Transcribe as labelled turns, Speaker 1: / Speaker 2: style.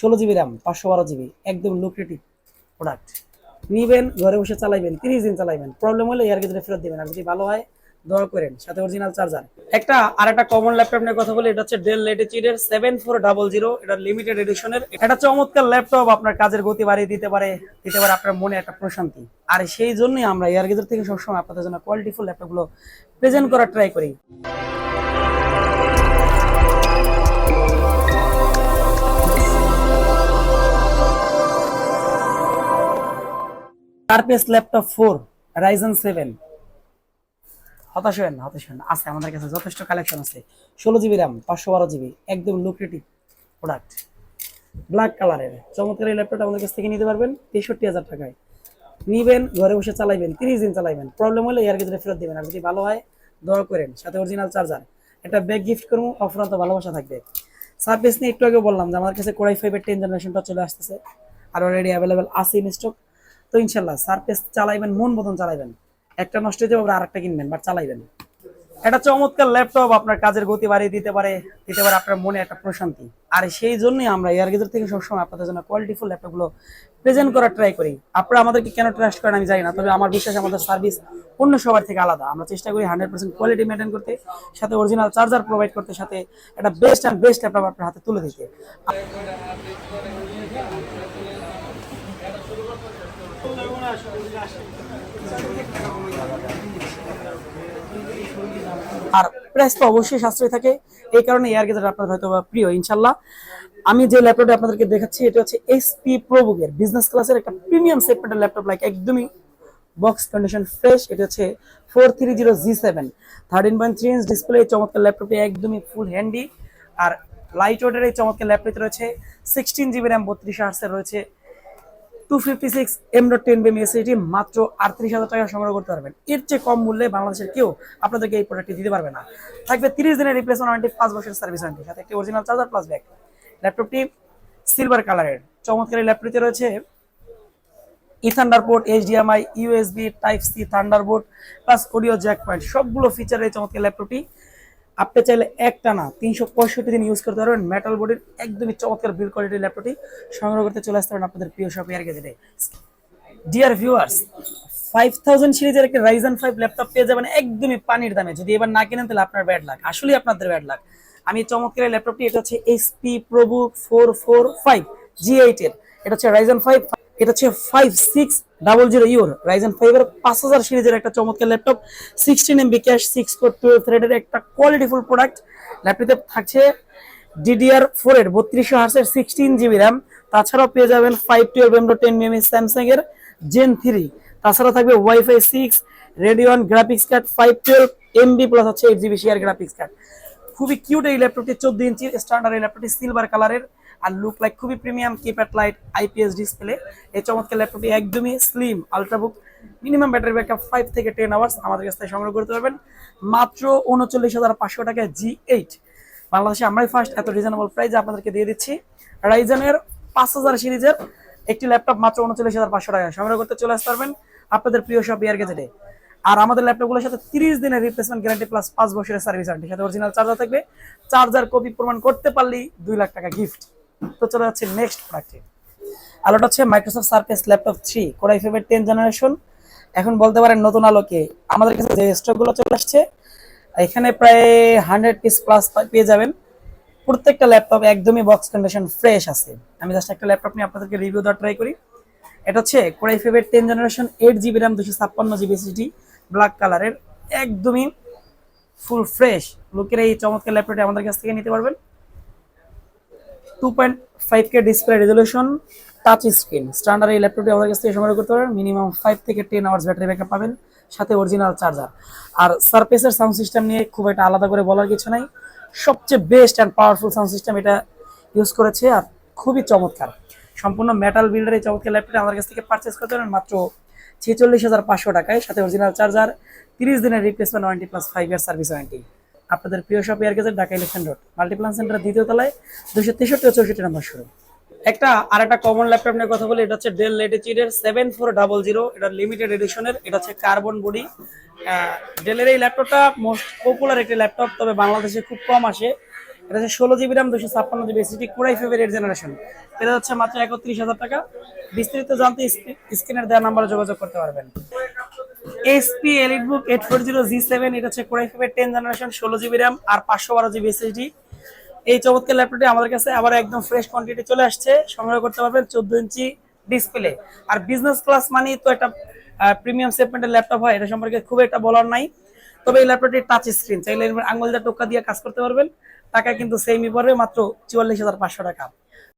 Speaker 1: ষোলো GB RAM, পাঁচশো বারো জিবি, একদম লুক্রেটিভ প্রোডাক্ট নিবেন, ঘরে বসে চালাইবেন, তিরিশ দিন চালাইবেন। প্রবলেম হলে এর ভিতরে ফেরত দিবেন। আর যদি ভালো হয়, দোয়া করেন, সাথে অরিজিনাল চার্জার একটা আর একটা কমন ল্যাপটপ নিয়ে কথা বলি, এটা হচ্ছে ডেল লেটিচিউডের সেভেন ফোর ডাবল জিরো এটা লিমিটেড এডিশনের এটা চমৎকার ল্যাপটপ আপনার কাজের গতি বাড়িয়ে দিতে পারে দিতে পারে আপনার মনে একটা প্রশান্তি। আর সেই জন্যই আমরা এয়ার গেজার থেকে সবসময় আপনাদের জন্য কোয়ালিটিফুল ল্যাপটপগুলো প্রেজেন্ট করার ট্রাই করি। Surface laptop four Ryzen seven হতাশ হবেন না হতাশ হবেন আছে, আমাদের কাছে যথেষ্ট কালেকশন আছে। ষোলো জিবি র্যাম পাঁচশো বারো জিবি একদম লুক্রেটিভ প্রোডাক্ট ব্ল্যাক কালারের চমৎকার এই ল্যাপটপটা আমাদের কাছ থেকে নিতে পারবেন তেষট্টি হাজার টাকায়। নিবেন, ঘরে বসে চালাইবেন, তিরিশ দিন চালাইবেন। প্রবলেম হলে এর ভিতরে ফেরত দিবেন। আর যদি ভালো হয়, দোয়া করেন, সাথে অরিজিনাল চার্জার একটা ব্যাগ গিফট করব, অফুরন্ত ভালোবাসা থাকবে। সার্ভিস নিয়ে একটু আগে বললাম যে, আমার কাছে কোড়াই ফাইভের টেন জেনারেশনটা চলে আসতেছে। আর অলরেডি অ্যাভেলেবেল আছে ইন স্টক তো ইনশাল্লাহ সার্ফেস চালাইবেন, মন মতন চালাইবেন। একটা নষ্ট হয়ে যাবে আর একটা কিনবেন বাট চালাইবেন। একটা চমৎকার ল্যাপটপ, আপনার কাজের গতি বাড়িয়ে দিতে পারে দিতে পারে আপনার মনে একটা প্রশান্তি। আর সেই জন্যই আমরা এয়ারগেজার থেকে সবসময় আপনাদের জন্য কোয়ালিটিফুল ল্যাপটপগুলো প্রেজেন্ট করার ট্রাই করি। আপনারা আমাদেরকে কেন ট্রাস্ট করেন আমি জানি না, তবে আমার বিশ্বাস আমাদের সার্ভিস অন্য সবার থেকে আলাদা। আমরা চেষ্টা করি হান্ড্রেড পার্সেন্ট কোয়ালিটি মেনটেন করতে, সাথে অরিজিনাল চার্জার প্রোভাইড করতে, সাথে একটা বেস্ট অ্যান্ড বেস্ট ল্যাপটপ আপনার হাতে তুলে দিতে। আর প্রাইস তো অবশ্যই সাশ্রয় থাকে। এই কারণে এয়ার গেজার আপনাদের হয়তো প্রিয়, ইনশাল্লাহ। আমি যে ল্যাপটপটা আপনাদেরকে দেখাচ্ছি, এটা হচ্ছে এসপি প্রোবুকের বিজনেস ক্লাসের একটা প্রিমিয়াম সেগমেন্টের ল্যাপটপ লাইক একদমই বক্স কন্ডিশন ফ্রেশ এটা হচ্ছে four three zero G seven thirteen point three inch display চমৎকার ল্যাপটপটি একদমই ফুল হ্যান্ডি আর লাইট ওয়েটের এই চমৎকার ল্যাপটপে রয়েছে সিক্সটিন জিবি র্যাম বত্রিশ আর্টসের রয়েছে। Two fifty six M dot ten BM SSD মাত্র আটত্রিশ হাজার টাকা সংগ্রহ করতে পারবেন। এর চেয়ে কম মূল্যে বাংলাদেশের কেউ আপনাদেরকে এই প্রোডাক্টটি দিতে পারবে না। থাকবে তিরিশ দিনের রিপ্লেসমেন্ট ওয়ারেন্টি পাঁচ বছরের সার্ভিস ওয়ারেন্টি সাথে একটি অরিজিনাল চার্জার প্লাস ব্যাগ ল্যাপটপটি সিলভার কালারের চমৎকার এই ল্যাপটপটিতে রয়েছে ই Thunderbolt HDMI USB type C Thunderbolt plus audio jack point সবগুলো ফিচার এই চমৎকার ল্যাপটপটি আপনি চাইলে একটা না, তিনশো পঁয়ষট্টি দিন ইউজ করতে পারবেন। মেটাল বডির একদমই চমৎকার বিল কোয়ালিটির ল্যাপটপটি সংগ্রহ করতে চলে আসতে পারেন আপনাদের প্রিয় শপ এয়ার গেজেটে ডিয়ার ভিউয়ার্স ফাইভ থাউজেন্ড সিরিজের একটা রাইজন ফাইভ ল্যাপটপ পেয়ে যাবেন একদমই পানির দামে। যদি এবার না কেনেন, তাহলে আপনার ব্যাড লাগ আসলেই আপনাদের ব্যাড লাগ আমি চমৎকার ল্যাপটপটি এটা হচ্ছে HP ProBook four four five G eight এর। এটা হচ্ছে রাইজন ফাইভ এটা হচ্ছে ফাইভ সিক্স ডাবল জিরো ইউর রাইজন ফাইভ এর পাঁচ হাজার সিরিজের একটা চমৎকার laptop sixteen MB cache six core twelve থ্রেডের একটা কোয়ালিটিফুল প্রোডাক্ট ল্যাপটপে থাকছে ডিডিআর ফোর এর বত্রিশশো হার্সের সিক্সটিন জিবি র্যাম তাছাড়াও পেয়ে যাবেন five twelve M ten MM Samsung এর জেন থ্রি তাছাড়া থাকবে WiFi six Radeon graphics card five twelve MB plus হচ্ছে eight GB share graphics card খুবই কিউট এই ল্যাপটপটি চোদ্দ ইঞ্চির স্ট্যান্ডার্ড এই ল্যাপটপটি সিলভার কালারের আর লুক লাইক খুবই premium keypad light IPS display এই চমৎকার ল্যাপটপটি একদমই slim ultrabook minimum battery backup five থেকে টেন আওয়ার্স আমাদের কাছ থেকে সংগ্রহ করতে পারবেন। মাত্র উনচল্লিশ হাজার পাঁচশো টাকায় জি এইট বাংলাদেশে আমরাই ফার্স্ট এত রিজনেবল প্রাইস আপনাদেরকে দিয়ে দিচ্ছি। রাইজনের পাঁচ হাজার সিরিজের একটি ল্যাপটপ মাত্র উনচল্লিশ হাজার পাঁচশো টাকায় সংগ্রহ করতে চলে আসতে পারবেন আপনাদের প্রিয় সব ইয়ার গেজেটে আর আমাদের ল্যাপটপগুলোর সাথে তিরিশ দিনের রিপ্লেসমেন্ট গ্যারান্টি প্লাস পাঁচ বছরের সার্ভিস ওয়ারেন্টি সাথে অরিজিনাল চার্জার থাকবে। চার্জার কপি প্রমাণ করতে পারলেই দুই লাখ টাকা গিফট তো চলে যাচ্ছে নেক্সট প্রোডাক্টে আলোটা হচ্ছে Microsoft Surface laptop three core i five ten generation এখন বলতে পারেন নতুন আলোকে আমাদের কাছে যে স্টকগুলো চলে আসছে, এখানে প্রায় হান্ড্রেড পিস প্লাস পেয়ে যাবেন। প্রত্যেকটা ল্যাপটপ একদমই বক্স কন্ডিশন ফ্রেশ আছে। আমি জাস্ট একটা ল্যাপটপ নিয়ে আপনাদেরকে রিভিউ দেওয়ার ট্রাই করি। এটা হচ্ছে core i five ten generation eight GB RAM দুশো ছাপ্পান্ন জিবি সিটি ব্ল্যাক কালারের একদমই ফুল ফ্রেশ লুকের এই চমৎকার ল্যাপটপটি আমাদের কাছ থেকে নিতে পারবেন। Two point five K display resolution touch screen standard এই ল্যাপটপটি আমাদের কাছ থেকে সংগ্রহ করতে পারবেন মিনিমাম ফাইভ থেকে টেন আওয়ার্স ব্যাটারি ব্যাকআপ পাবেন, সাথে অরিজিনাল চার্জার আর সারফেসের সাউন্ড সিস্টেম নিয়ে খুব একটা আলাদা করে বলার কিছু নাই। সবচেয়ে best and powerful sound system এটা ইউজ করেছে আর খুবই চমৎকার। সম্পূর্ণ মেটাল বিল্ডার এই চমৎকার ল্যাপটপটি আমাদের কাছ থেকে পারচেস করতে পারেন মাত্র ছেচল্লিশ হাজার পাঁচশো টাকায়, সাথে অরিজিনাল চার্জার তিরিশ দিনের replacement warranty plus five year service warranty আপনাদের প্রিয় শপ এয়ার গেজের ঢাকা ইলেকশন রোড, মাল্টিপ্লান সেন্টার দ্বিতীয় তলায় দুশো তেষট্টি ও চৌষট্টি নম্বর শুরু একটা আর একটা কমন ল্যাপটপ নিয়ে কথা বলি, এটা হচ্ছে ডেল লেটিচিউডের সেভেন ফোর ডাবল জিরো এটা লিমিটেড এডিশনের এটা হচ্ছে কার্বন বডি ডেলের এই ল্যাপটপটা মোস্ট পপুলার একটি ল্যাপটপ তবে বাংলাদেশে খুব কম আসে। এটা হচ্ছে ষোলো জিবি র্যাম দুশো ছাপ্পান্ন GB SSD core i favourite generation এটা হচ্ছে মাত্র একত্রিশ হাজার টাকা। বিস্তারিত জানতে স্ক্রিনের দেওয়া নাম্বারে যোগাযোগ করতে পারবেন। HP EliteBook eight four zero G seven এটা হচ্ছে কোরাই ফাইভের টেন জেনারেশন ষোলো জিবি র্যাম আর পাঁচশো বারো জিবি এসএসডি এই চমৎকার ল্যাপটপটি আমাদের কাছে আবার একদম ফ্রেশ কোয়ান্টিটি চলে আসছে। সংগ্রহ করতে পারবেন চোদ্দ ইঞ্চি ডিসপ্লে আর বিজনেস ক্লাস মানেই তো একটা প্রিমিয়াম সেগমেন্টের ল্যাপটপ হয়, এটা সম্পর্কে খুব একটা বলার নাই। তবে এই ল্যাপটপটি টাচ স্ক্রিন চাইলে আঙুল দিয়ে টোকা দিয়ে কাজ করতে পারবেন। টাকা কিন্তু সেমই পড়বে, মাত্র চুয়াল্লিশ হাজার পাঁচশো টাকা।